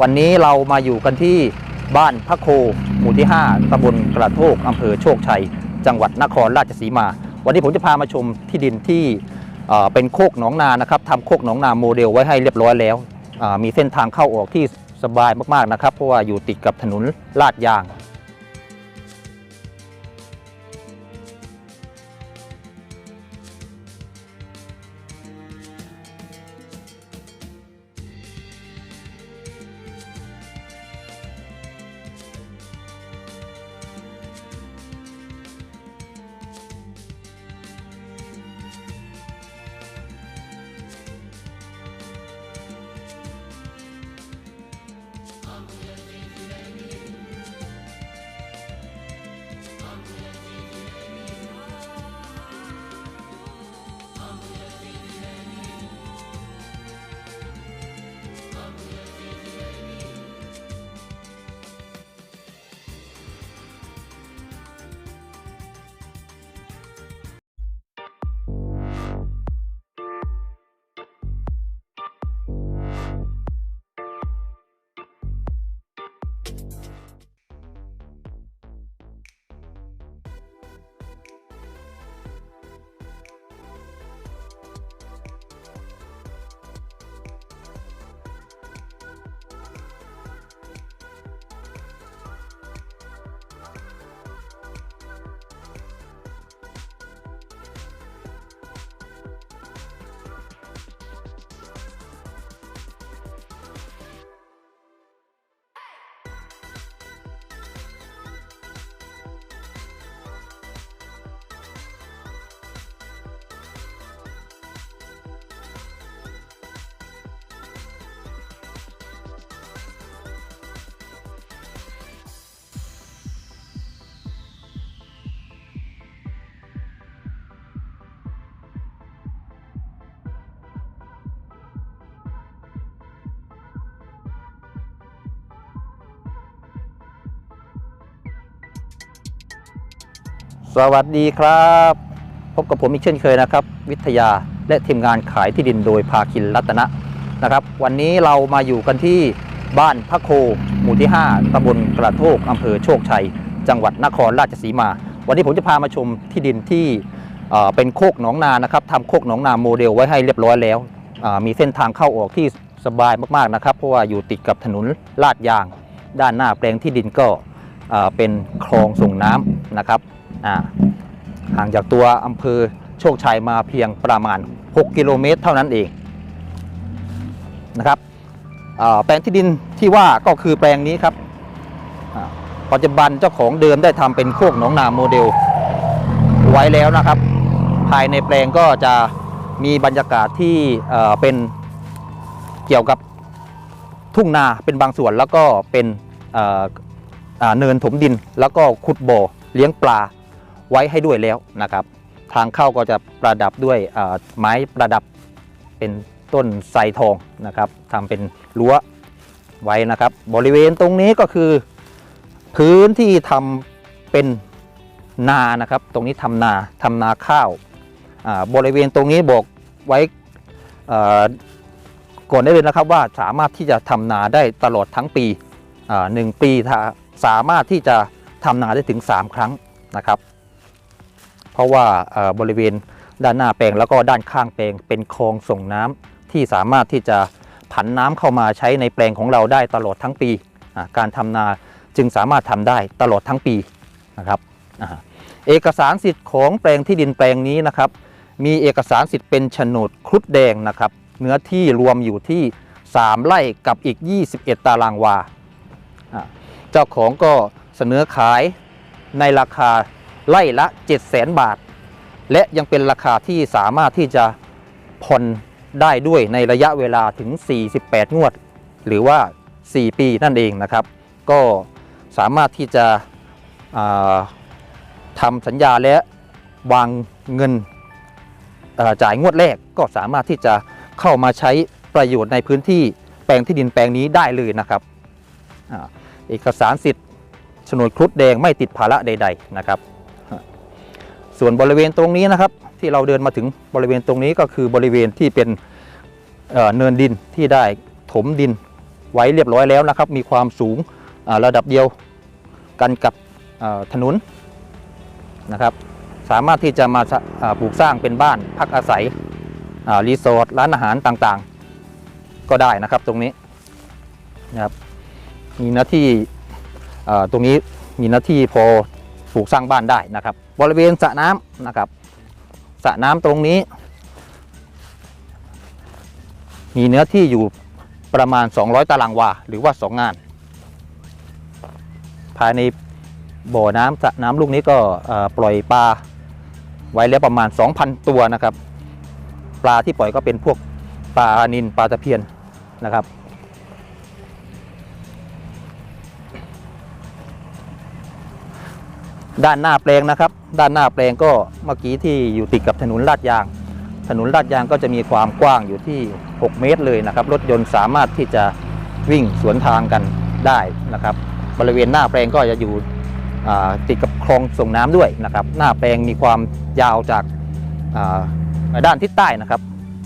วันนี้เรามาอยู่กันที่บ้านพระโค หมู่ที่ 5ตำบลกระโทกอำเภอโชคชัย จังหวัดนครราชสีมา วันนี้ผมจะพามาชมที่ดินที่เป็นโคกหนองนานะครับทำโคกหนองนาโมเดลไว้ให้เรียบร้อยแล้ว มีเส้นทางเข้าออกที่สบายมากๆนะครับ เพราะว่าอยู่ติดกับถนนลาดยาง สวัสดีครับ พบกับผมอีกเช่นเคยนะครับ วิทยาและทีมงานขายที่ดินโดยภาคินรัตนะนะครับ วันนี้เรามาอยู่กันที่บ้านพระโค หมู่ที่ 5ตำบลกระโทกอำเภอโชคชัย จังหวัดนครราชสีมา วันนี้ผมจะพามาชมที่ดินที่เป็นโคกหนองนานะครับทำโคกหนองนาโมเดลไว้ให้เรียบร้อยแล้ว มีเส้นทางเข้าออกที่สบายมากๆนะครับ เพราะว่าอยู่ติดกับถนนลาดยาง ด้านหน้าแปลงที่ดินก็เป็นคลองส่งน้ำนะครับ ห่างจากตัวอำเภอโชคชัยมาเพียงประมาณ 6 กิโลเมตรเท่านั้นเองนะครับแปลงที่ดินที่ว่าก็คือแปลงนี้ครับอ่าปัจจุบันเจ้าของเดิมได้ทำเป็นโคกหนองนาโมเดล ไว้แล้วนะครับ ภายในแปลงก็จะมีบรรยากาศที่เป็นเกี่ยวกับทุ่งนาเป็นบางส่วนแล้วก็เป็นเอ่ออ่าเนินถมดิน แล้วก็ขุดบ่อเลี้ยงปลา ไว้ให้ด้วยแล้วนะครับ ทางเข้าก็จะประดับด้วยไม้ประดับเป็นต้นไทรทองนะครับทำเป็นรั้วไว้นะครับ บริเวณตรงนี้ก็คือ พื้นที่ทำเป็นนานะครับ ตรงนี้ทำนาทำนาข้าวบริเวณตรงนี้บอกไว้ก่อนได้เลยนะครับว่าสามารถที่จะทำนาได้ตลอดทั้งปีหนึ่งปีสามารถที่จะทำนาได้ถึง 3 ครั้งนะครับ ราะว่าบริเวณด้านหน้าแปลงแล้วก็ด้านข้างแปลงเป็นคลองส่งน้ำที่สามารถที่จะผันน้ำเข้ามาใช้ในแปลงของเราได้ตลอดทั้งปีการทำนาจึงสามารถทำได้ตลอดทั้งปีนะครับอเอกสารสิทธิ์ของแปลงที่ดินแปลงนี้นะครับ มีเอกสารสิทธิ์เป็นโฉนดครุฑแดงนะครับเนื้อที่รวมอยู่ที่ 3 ไร่กับอีก 21 ตารางวา เจ้าของก็เสนอขายในราคา ไล่ละ 7 0 0 0 0 0 บาท และยังเป็นราคาที่สามารถที่จะผ่อนได้ด้วยในระยะเวลาถึง 48 งวด หรือว่า 4 ปีนั่นเองนะครับ ก็สามารถที่จะอ่าทำสัญญาและวางเงินจ่ายงวดแรกก็สามารถที่จะเข้ามาใช้ประโยชน์ในพื้นที่แปลงที่ดินแปลงนี้ได้เลยนะครับอเอกสารสิทธิ์โฉนดครุฑแดงไม่ติดภาระใด ๆ นะครับ ส่วนบริเวณตรงนี้นะครับ ที่เราเดินมาถึงบริเวณตรงนี้ก็คือบริเวณที่เป็นเเนินดินที่ได้ถมดินไว้เรียบร้อยแล้วนะครับ มีความสูงระดับเดียวกันกับถนนนะครับ สามารถที่จะมาปลูกสร้างเป็นบ้านพักอาศัยรีสอร์ทร้านอาหารต่างๆ ก็ได้นะครับตรงนี้นะครับมีหน้าที่ตรงนี้มีหน้าที่พอ ปลูกสร้างบ้านได้นะครับ บริเวณสระน้ำนะครับสระน้ำตรงนี้ มีเนื้อที่อยู่ประมาณ 200 ตารางวาหรือว่า 2 งาน ภายในบ่อน้ำสระน้ำลูกนี้ก็ปล่อยปลาไว้แล้วประมาณ 2,000 ตัวนะครับ ปลาที่ปล่อยก็เป็นพวกปลานินปลาตะเพียนนะครับ ด้านหน้าแปลงนะครับ ด้านหน้าแปลงก็เมื่อกี้ที่อยู่ติดกับถนนลาดยาง ถนนลาดยางก็จะมีความกว้างอยู่ที่ 6 เมตรเลยนะครับ รถยนต์สามารถที่จะวิ่งสวนทางกันได้นะครับ บริเวณหน้าแปลงก็จะอยู่ติดกับคลองส่งน้ำด้วยนะครับ หน้าแปลงมีความยาวจากด้านทิศใต้นะครับ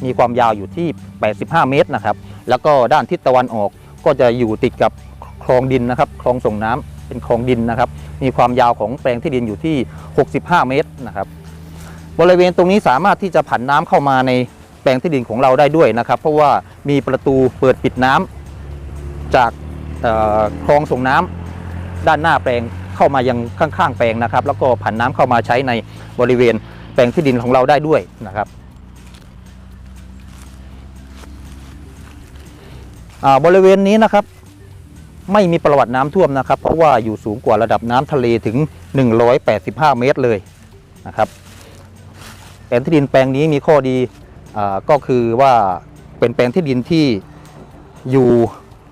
มีความยาวอยู่ที่ 85 เมตรนะครับ แล้วก็ด้านทิศตะวันออกก็จะอยู่ติดกับคลองดินนะครับ คลองส่งน้ำ เป็นคลองดินนะครับ มีความยาวของแปลงที่ดินอยู่ที่ 65 เมตรนะครับ บริเวณตรงนี้สามารถที่จะผันน้ำเข้ามาในแปลงที่ดินของเราได้ด้วยนะครับ เพราะว่ามีประตูเปิดปิดน้ำจากคลองส่งน้ำด้านหน้าแปลงเข้ามายังข้างๆ แปลงนะครับ แล้วก็ผันน้ำเข้ามาใช้ในบริเวณแปลงที่ดินของเราได้ด้วยนะครับบริเวณนี้นะครับ ไม่มีประวัติน้ำท่วมนะครับ เพราะว่าอยู่สูงกว่าระดับน้ำทะเลถึง 185 เมตรเลยนะครับแปลงที่ดินแปลงนี้มีข้อดีอก็คือว่าเป็นแปลงที่ดินที่อยู่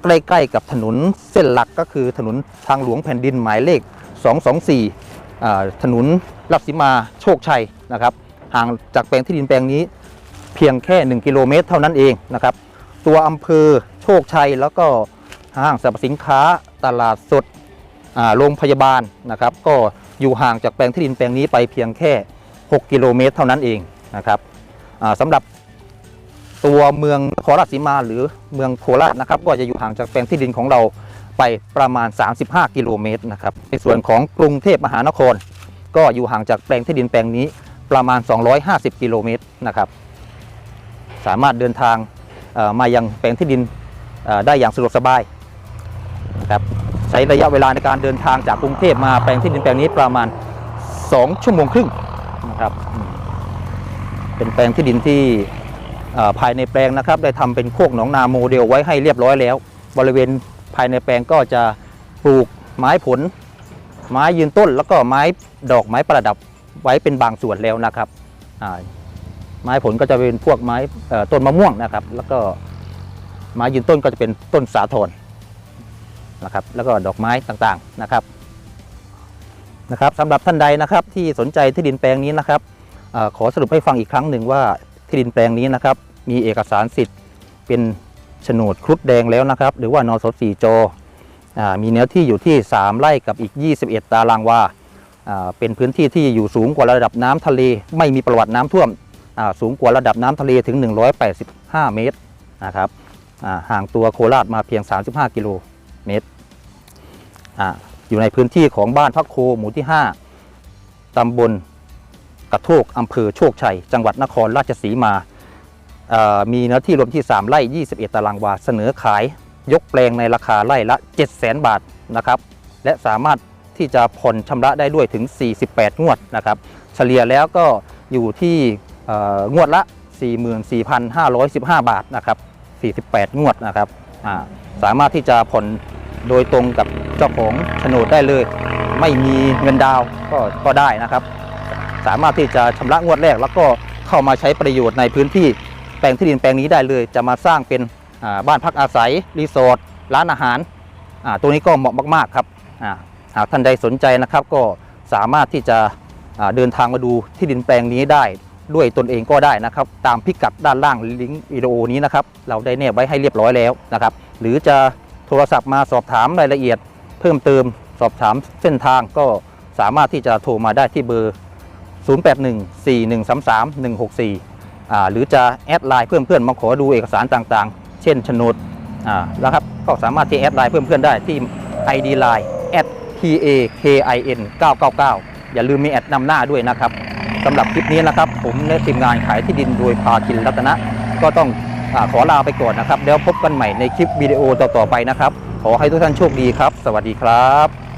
ใกล้ๆกับถนนเส้นหลักก็คือถนนทางหลวงแผ่นดินหมายเลข 224 ถนนลับสิมาโชคชัยนะครับห่างจากแปลงที่ดินแปลงนี้เพียงแค่ 1 กิโลเมตรเท่านั้นเองนะครับ ตัวอำเภอโชคชัยแล้วก็ ห้างสรรพสินค้าตลาดสดโรงพยาบาลนะครับ ก็อยู่ห่างจากแปลงที่ดินแปลงนี้ไปเพียงแค่ 6 กิโลเมตร เท่านั้นเองนะครับสำหรับตัวเมืองนคราชสีมาหรือเมืองโคราชนะครับ ก็จะอยู่ห่างจากแปลงที่ดินของเราไปประมาณ 35 กิโลเมตรนะครับในส่วนของกรุงเทพมหานคร ก็อยู่ห่างจากแปลงที่ดินแปลงนี้ประมาณ 250 กิโลเมตรนะครับ สามารถเดินทางมายังแปลงที่ดินได้อย่างสะดวกสบาย นะครับใช้ระยะเวลาในการเดินทางจากกรุงเทพมาแปลงที่ดินแปลงนี้ประมาณ 2 ชั่วโมงครึ่งนะครับเป็นแปลงที่ดินที่ภายในแปลงนะครับ ได้ทำเป็นโคกหนองนาโมเดลไว้ให้เรียบร้อยแล้ว บริเวณภายในแปลงก็จะปลูกไม้ผล ไม้ยืนต้น แล้วก็ไม้ดอกไม้ประดับไว้เป็นบางส่วนแล้วนะครับไม้ผลก็จะเป็นพวกไม้ต้นมะม่วงนะครับ แล้วก็ไม้ยืนต้นก็จะเป็นต้นสาทร นะครับแล้วก็ดอกไม้ต่างๆนะครับนะครับสำหรับท่านใดนะครับที่สนใจที่ดินแปลงนี้นะครับอขอสรุปให้ฟังอีกครั้งหนึ่งว่าที่ดินแปลงนี้นะครับมีเอกสารสิทธิ์ เป็นโฉนดครุฑแดงแล้วนะครับหรือว่านสสี่จอมีเนื้อที่อยู่ที่ 3 ไร่กับอีก 21 ตารางวาเป็นพื้นที่ที่อยู่สูงกว่าระดับน้ำทะเล ไม่มีประวัติน้ำท่วมสูงกว่าระดับน้ำทะเลถึง 185 เมตรนะครับห่างตัวโคราชมาเพียง 35 กิโลเมตร อยู่ในพื้นที่ของบ้านพักโคหมู่ที่ 5 ตำบลกระโทกอำเภอโชคชัย จังหวัดนครราชสีมา มีเนื้อที่รวมที่ 3 ไร่ 21 ตารางวา เสนอขายยกแปลงในราคาไร่ละ 700,000บาทนะครับ และสามารถที่จะผ่อนชำระได้ด้วยถึง 48 งวดนะครับ เฉลี่ยแล้วก็อยู่ที่เอ่องวดละ 44,515 บาทนะครับ 48 งวดนะครับ สามารถที่จะผ่อน โดยตรงกับเจ้าของโฉนดได้เลย ไม่มีเงินดาวก็ก็ได้นะครับ สามารถที่จะชำระงวดแรก แล้วก็เข้ามาใช้ประโยชน์ในพื้นที่แปลงที่ดินแปลงนี้ได้เลย จะมาสร้างเป็นบ้านพักอาศัยรีสอร์ทร้านอาหารตัวนี้ก็เหมาะมาก ๆ ครับหากท่านใดสนใจนะครับก็สามารถที่จะเดินทางมาดูที่ดินแปลงนี้ได้ด้วยตนเองก็ได้นะครับ ตามพิกัดด้านล่างลิงก์วิดีโอนี้นะครับ เราได้แนบไว้ให้เรียบร้อยแล้วนะครับ หรือจะ ทรศัพท์มาสอบถามรายละเอียด เพิ่มเติมสอบถามเส้นทางก็สามารถที่จะโทรมาได้ที่เบอร์ 0814133164อ่าหรือจะแอดไลน์เพื่อนๆมาขอดูเอกสารต่างๆ เช่นโฉนดอ่าแล้วครับก็สามารถที่แอดไลน์เพิ่มเพื่อนได้ที่ ID Line at t a k i n 999 อย่าลืมมีแอดนำหน้าด้วยนะครับสำหรับคลิปนี้นะครับ ผมและทีมงานขายที่ดินโดยพาคินรัตนะ ก็ต้อง ขอลาไปก่อนนะครับ แล้วพบกันใหม่ในคลิปวิดีโอต่อๆไปนะครับ ขอให้ทุกท่านโชคดีครับ สวัสดีครับ